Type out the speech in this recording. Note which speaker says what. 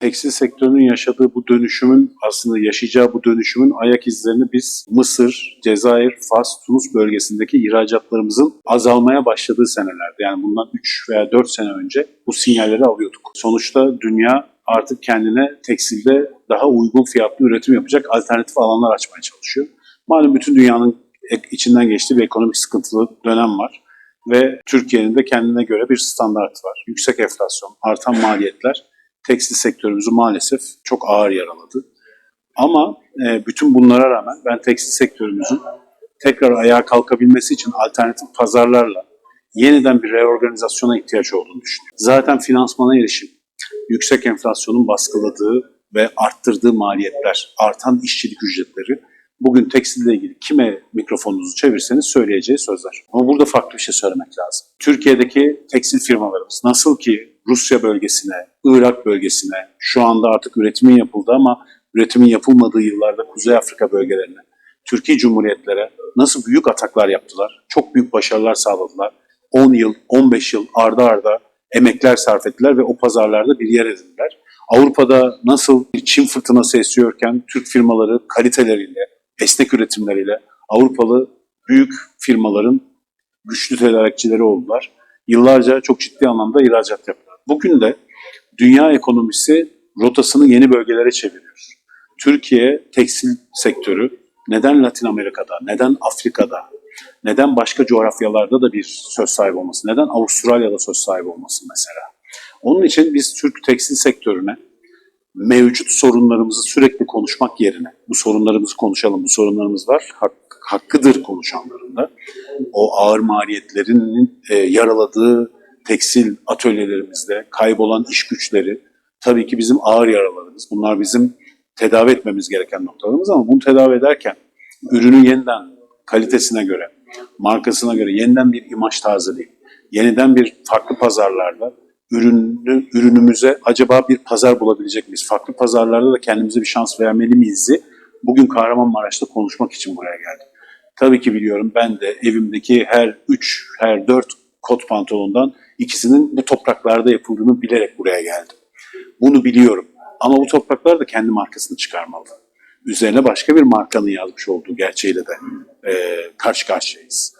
Speaker 1: Tekstil sektörünün yaşadığı bu dönüşümün aslında yaşayacağı bu dönüşümün ayak izlerini biz Mısır, Cezayir, Fas, Tunus bölgesindeki ihracatlarımızın azalmaya başladığı senelerde yani bundan 3 veya 4 sene önce bu sinyalleri alıyorduk. Sonuçta dünya artık kendine tekstilde daha uygun fiyatlı üretim yapacak alternatif alanlar açmaya çalışıyor. Malum bütün dünyanın içinden geçtiği bir ekonomik sıkıntılı dönem var ve Türkiye'nin de kendine göre bir standart var. Yüksek enflasyon, artan maliyetler tekstil sektörümüzü maalesef çok ağır yaraladı. Ama e, bütün bunlara rağmen ben tekstil sektörümüzün tekrar ayağa kalkabilmesi için alternatif pazarlarla yeniden bir reorganizasyona ihtiyaç olduğunu düşünüyorum. Zaten finansmana erişim, yüksek enflasyonun baskıladığı ve arttırdığı maliyetler, artan işçilik ücretleri bugün tekstille ilgili kime mikrofonunuzu çevirseniz söyleyeceği sözler. Ama burada farklı bir şey söylemek lazım. Türkiye'deki tekstil firmalarımız nasıl ki Rusya bölgesine, Irak bölgesine, şu anda artık üretimin yapıldığı ama üretimin yapılmadığı yıllarda Kuzey Afrika bölgelerine, Türkiye Cumhuriyetlere nasıl büyük ataklar yaptılar, çok büyük başarılar sağladılar. 10 yıl, 15 yıl arda arda emekler sarf ettiler ve o pazarlarda bir yer edindiler. Avrupa'da nasıl bir Çin fırtınası esiyorken Türk firmaları kaliteleriyle, esnek üretimleriyle Avrupalı büyük firmaların güçlü tedarikçileri oldular. Yıllarca çok ciddi anlamda ihracat yaptılar. Bugün de dünya ekonomisi rotasını yeni bölgelere çeviriyor. Türkiye tekstil sektörü neden Latin Amerika'da, neden Afrika'da, neden başka coğrafyalarda da bir söz sahibi olması, neden Avustralya'da söz sahibi olması mesela. Onun için biz Türk tekstil sektörüne mevcut sorunlarımızı sürekli konuşmak yerine bu sorunlarımızı konuşalım, bu sorunlarımız var, hak, hakkıdır konuşanların da. O ağır maliyetlerinin e, yaraladığı tekstil atölyelerimizde kaybolan iş güçleri tabii ki bizim ağır yaralarımız. Bunlar bizim tedavi etmemiz gereken noktalarımız ama bunu tedavi ederken ürünü yeniden kalitesine göre, markasına göre yeniden bir imaj tazeleyip, yeniden bir farklı pazarlarda ürünü, ürünümüze acaba bir pazar bulabilecek miyiz? Farklı pazarlarda da kendimize bir şans vermeli miyiz? Bugün Kahramanmaraş'ta konuşmak için buraya geldim. Tabii ki biliyorum ben de evimdeki her 3, her 4 kot pantolondan ikisinin bu topraklarda yapıldığını bilerek buraya geldim. Bunu biliyorum. Ama bu topraklar da kendi markasını çıkarmalı. Üzerine başka bir markanın yazmış olduğu gerçeğiyle de e, karşı karşıyayız.